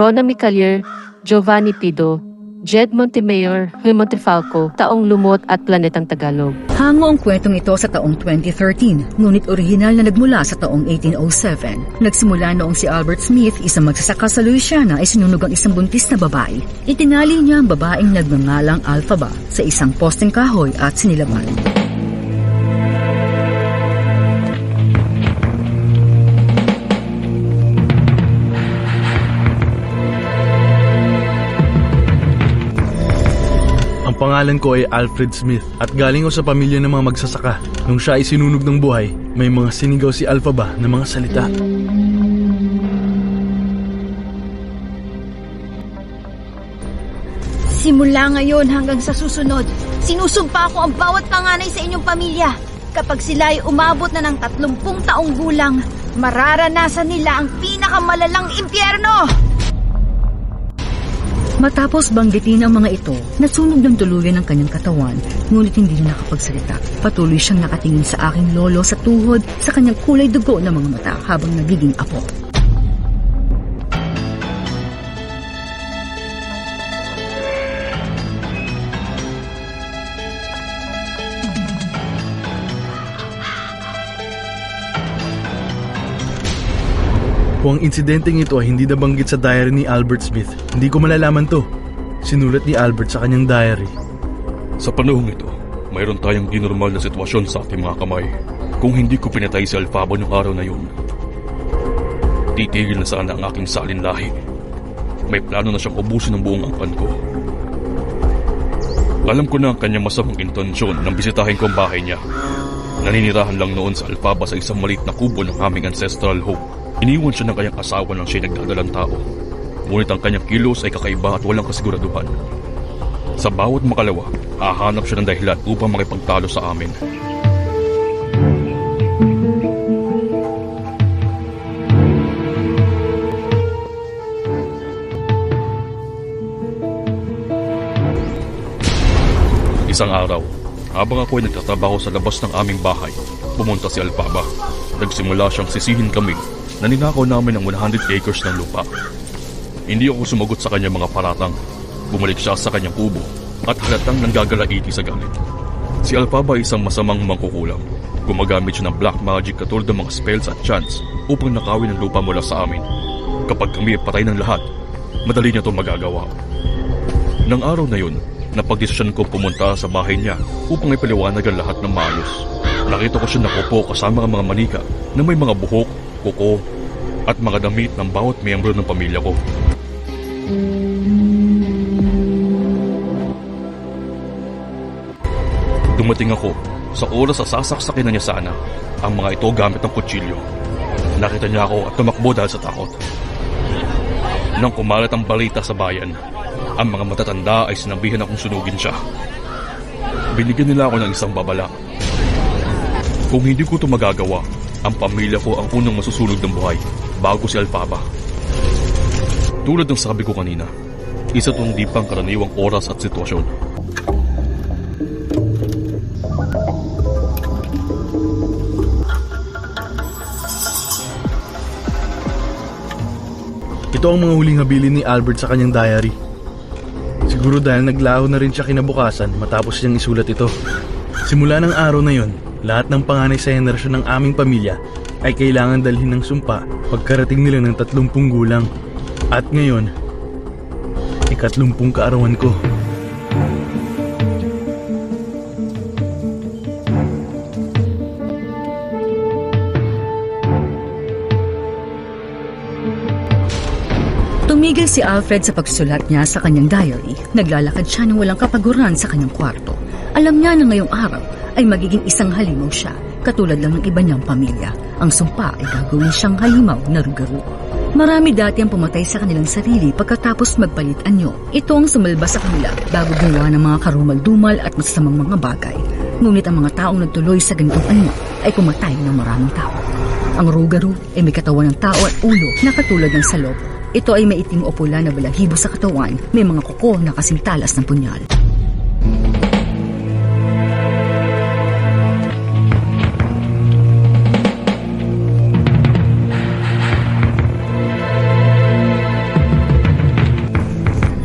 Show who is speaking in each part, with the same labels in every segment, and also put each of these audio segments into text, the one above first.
Speaker 1: Rona Micalier, Giovanni Pido, Jed Montemayor, Huy Montefalco, Taong Lumot at Planetang Tagalog.
Speaker 2: Hango ang kwentong ito sa taong 2013, ngunit orihinal na nagmula sa taong 1807. Nagsimula noong si Albert Smith, isang magsasaka sa Louisiana, ay sinunog ang isang buntis na babae. Itinali niya ang babaeng nagngangalang Alphaba sa isang posteng kahoy at sinilaban.
Speaker 3: Pangalan ko ay Alfred Smith at galing ko sa pamilya ng mga magsasaka. Nung siya ay sinunog ng buhay, may mga sinigaw si Alpha ba na mga salita.
Speaker 4: Simula ngayon hanggang sa susunod, sinusumpa ko ang bawat panganay sa inyong pamilya. Kapag sila ay umabot na ng 30 taong gulang, mararanasan nila ang pinakamalalang impyerno!
Speaker 2: Matapos banggitin ang mga ito, nasunog ng tuluyan ang kanyang katawan, ngunit hindi na nakapagsalita. Patuloy siyang nakatingin sa aking lolo sa tuhod sa kanyang kulay dugo ng mga mata habang nagiging apo.
Speaker 3: Kung ang insidenteng ito ay hindi nabanggit sa diary ni Albert Smith, hindi ko malalaman to. Sinulat ni Albert sa kanyang diary.
Speaker 5: Sa panahong ito, mayroon tayong di normal na sitwasyon sa ating mga kamay. Kung hindi ko pinatay si Alfabo noong araw na yun, titigil na sana ang aking salin lahi. May plano na siyang ubusin ng buong angkan ko. Alam ko na ang kanyang masamang intensyon nang bisitahin ko ang bahay niya. Naninirahan lang noon sa Alfaba sa isang maliit na kubo ng aming ancestral home. Iniwan siya ng kanyang asawa nang siya nagdadalang tao. Ngunit ang kanyang kilos ay kakaiba at walang kasiguraduhan. Sa bawat makalawa, hahanap siya ng dahilan upang makipagtalo sa amin. Isang araw, habang ako ay nagtatrabaho sa labas ng aming bahay, pumunta si Alpaba. Nagsimula siyang sisihin kami na ninakaw namin ang 100 acres ng lupa. Hindi ako sumagot sa kanyang mga paratang. Bumalik siya sa kanyang kubo at halatang nanggagalaiti sa galit. Si Alpaba ay isang masamang mangkukulam. Gumagamit siya ng black magic katulad ng mga spells at chants upang nakawin ang lupa mula sa amin. Kapag kami ay patay ng lahat, madali niya itong magagawa. Nang araw na yun, napagdesisyon ko pumunta sa bahay niya upang ipaliwanag ang lahat ng maayos. Nakita ko siya nakupo kasama ang mga manika na may mga buhok, kuko, at mga damit ng bawat miyembro ng pamilya ko. Dumating ako sa oras sa sasaksakin na niya sana ang mga ito gamit ng kutsilyo. Nakita niya ako at tumakbo dahil sa takot. Nang kumalat ang balita sa bayan, ang mga matatanda ay sinabihan akong sunugin siya. Binigyan nila ako ng isang babala. Kung hindi ko ito magagawa, ang pamilya ko ang unang masusunog ng buhay bago si Alpaba. Tulad ng sabi ko kanina, isa itong di pang karaniwang oras at sitwasyon.
Speaker 3: Ito ang mga huling habilin ni Albert sa kanyang diary. Siguro dahil naglaho na rin siya kinabukasan matapos niyang isulat ito. Simula ng araw na yon, lahat ng panganay sa henerasyon ng aming pamilya ay kailangan dalhin ng sumpa pagkarating nila ng 30 gulang. At ngayon, Ikatlumpung kaarawan ko.
Speaker 2: Tumigil si Alfred sa pagsulat niya sa kanyang diary. Naglalakad siya ng walang kapaguran sa kanyang kwarto. Alam niya na ngayong araw ay magiging isang halimaw siya, katulad lang ng iba niyang pamilya. Ang sumpa ay gagawin siyang halimaw na rugaru. Marami dati ang pumatay sa kanilang sarili pagkatapos magpalit anyo. Ito ang sumalba sa kanila bago gumawa ng mga karumal-dumal at masasamang mga bagay. Ngunit ang mga taong nagtuloy sa ganitong anyo ay pumatay ng maraming tao. Ang rugaru ay may katawan ng tao at ulo na katulad ng salop. Ito ay may itim o pula na balahibo sa katawan, may mga kuko na kasintalas ng punyal.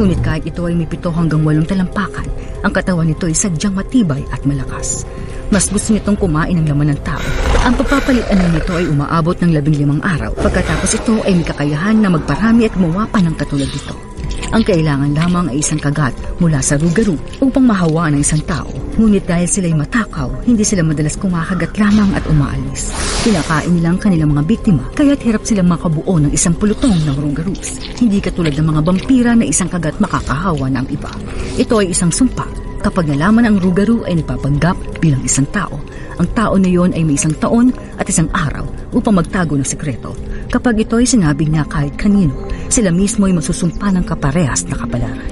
Speaker 2: Ngunit kahit ito ay may pito hanggang walong talampakan, ang katawan nito ay sadyang matibay at malakas. Mas gusto nitong kumain ng laman ng tao. Ang pagpapalitan nito ay umaabot ng labing limang araw. Pagkatapos ito ay may kakayahan na magparami at gumawa pa ng katulad nito. Ang kailangan lamang ay isang kagat mula sa rugaru upang mahawa ng isang tao. Ngunit dahil sila'y matakaw, hindi sila madalas kumakagat lamang at umaalis. Kinakain nila ang kanilang mga biktima, kaya't hirap silang makabuo ng isang pulutong ng rugarus. Hindi katulad ng mga vampira na isang kagat makakahawa ng iba. Ito ay isang sumpa. Kapag nalaman ang rugaru ay nagpapanggap bilang isang tao. Ang tao na yon ay may isang taon at isang araw upang magtago ng sekreto. Kapag ito ay sinabi niya kahit kanino, sila mismo ay masusumpa ng kaparehas na kapalaran.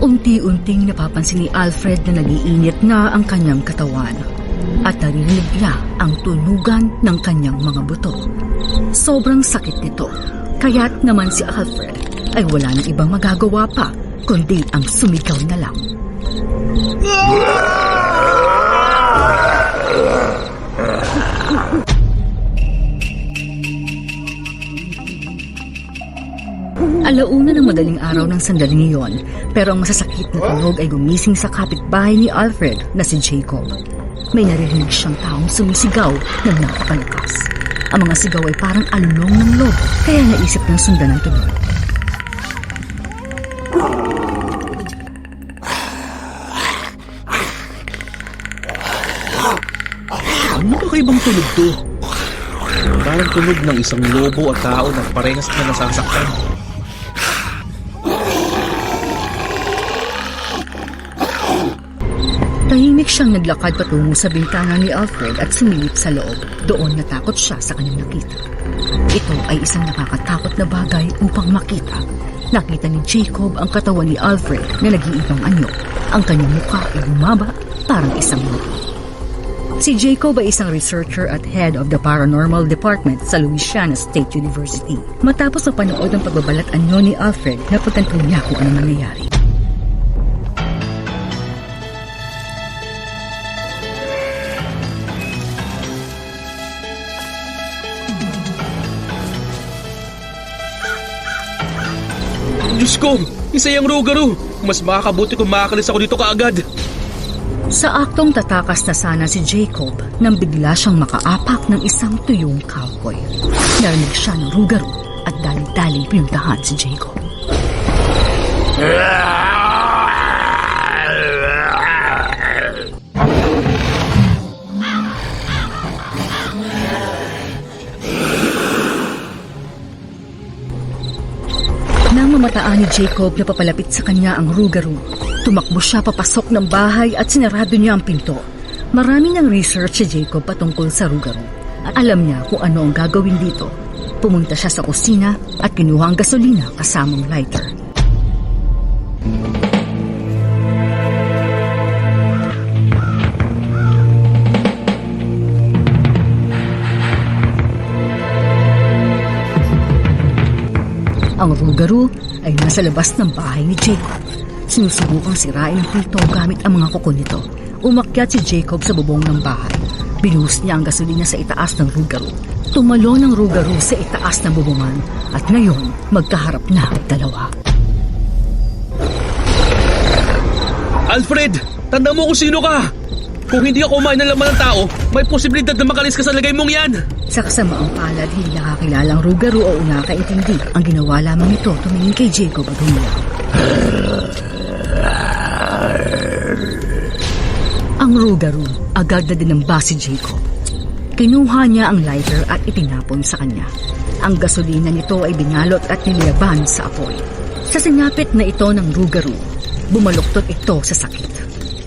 Speaker 2: Unti-unting napapansin ni Alfred na nagiinit na ang kanyang katawan at narinig niya ang tunugan ng kanyang mga buto. Sobrang sakit nito, kaya't naman si Alfred ay wala nang ibang magagawa pa kundi ang sumigaw na lang. Alauna ng madaling araw ng sandaling iyon, pero ang masasakit na tunog ay gumising sa kapitbahay ni Alfred na si Jacob. May naririnig siyang taong sumisigaw ng napakalakas. Ang mga sigaw ay parang alulong ng lobo, kaya naisip ng sundan ang tunog.
Speaker 6: Ano ba kaibang tunog to? Parang tunog ng isang lobo at tao na parehas na nasasaktan.
Speaker 2: Tahimik siyang naglakad patungo sa bintana ni Alfred at sumilip sa loob. Doon natakot siya sa kanyang nakita. Ito ay isang nakakatakot na bagay upang makita. Nakita ni Jacob ang katawan ni Alfred na nag-iibang anyo. Ang kanyang mukha ay lumaba parang isang lobo. Si Jacob ay isang researcher at head of the paranormal department sa Louisiana State University. Matapos mapanood ang pagbabalat anyo ni Alfred, napagtanto niya kung ano nangyayari.
Speaker 6: Diyos ko! Isa yung rugaro! Mas makakabuti kung makakalis ako dito kaagad.
Speaker 2: Sa aktong tatakas na sana si Jacob nang bigla siyang makaapak ng isang tuyong cowboy. Narinig siya ng rugaro at daling-daling pinuntahan si Jacob. Nang Jacob na papalapit sa kanya ang rugaro, tumakbo siya papasok ng bahay at sinarado niya ang pinto. Marami ng research si Jacob patungkol sa rugaro. At alam niya kung ano ang gagawin dito. Pumunta siya sa kusina at kinuha ang gasolina kasamang lighter. Ang rugaro ay nasa labas ng bahay ni Jacob. Sinusubukang sirain ang pito gamit ang mga kuko nito. Umakyat si Jacob sa bubong ng bahay. Binuhos niya ang gasolina sa itaas ng rugaro. Tumalo ng rugaro sa itaas ng bubungan at ngayon magkaharap na ang dalawa.
Speaker 6: Alfred! Tanda mo kung sino ka! Kung hindi ako kumain ng laman ng tao, may posibilidad na makalis ka sa lagay mong yan!
Speaker 2: Sa kasamaang palad, hindi nakakilalang Rugaru o nakakaintindi. Ang ginawa lamang ito tumingin kay Jacob at humiyak. Ang Rugaru, agad na dinamba si Jacob. Kinuha niya ang lighter at itinapon sa kanya. Ang gasolina nito ay binalot at niliyaban sa apoy. Sa sinapit na ito ng Rugaru, bumaluktot ito sa sakit.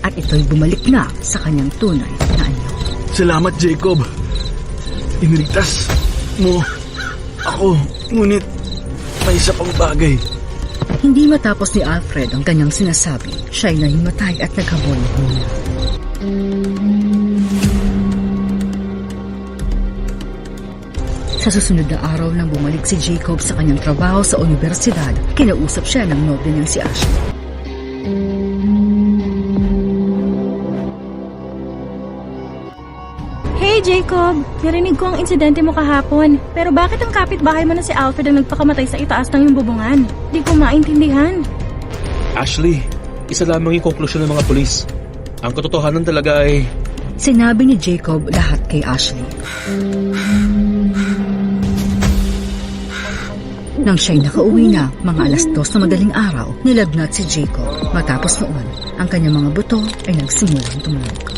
Speaker 2: At ito'y bumalik na sa kanyang tunay na anyo.
Speaker 3: Salamat, Jacob. Iniligtas mo ako. Ngunit may isa pang bagay.
Speaker 2: Hindi matapos ni Alfred ang kanyang sinasabi, siya'y nahimatay at naghabol muna. Sa susunod na araw nang bumalik si Jacob sa kanyang trabaho sa universidad, kinausap siya ng nobya niyang si Ashley.
Speaker 7: Hey Jacob, narinig ko ang insidente mo kahapon. Pero bakit ang kapitbahay mo na si Alfred ang nagpakamatay sa itaas ng iyong bubungan? Di ko maintindihan.
Speaker 6: Ashley, isa lamang yung konklusyon ng mga pulis. Ang katotohanan talaga ay...
Speaker 2: Sinabi ni Jacob lahat kay Ashley. Nang siya'y nakauwi na, mga alas dos na madaling araw, nilagnat si Jacob. Matapos noon, ang kanyang mga buto ay nagsimulang tumunog.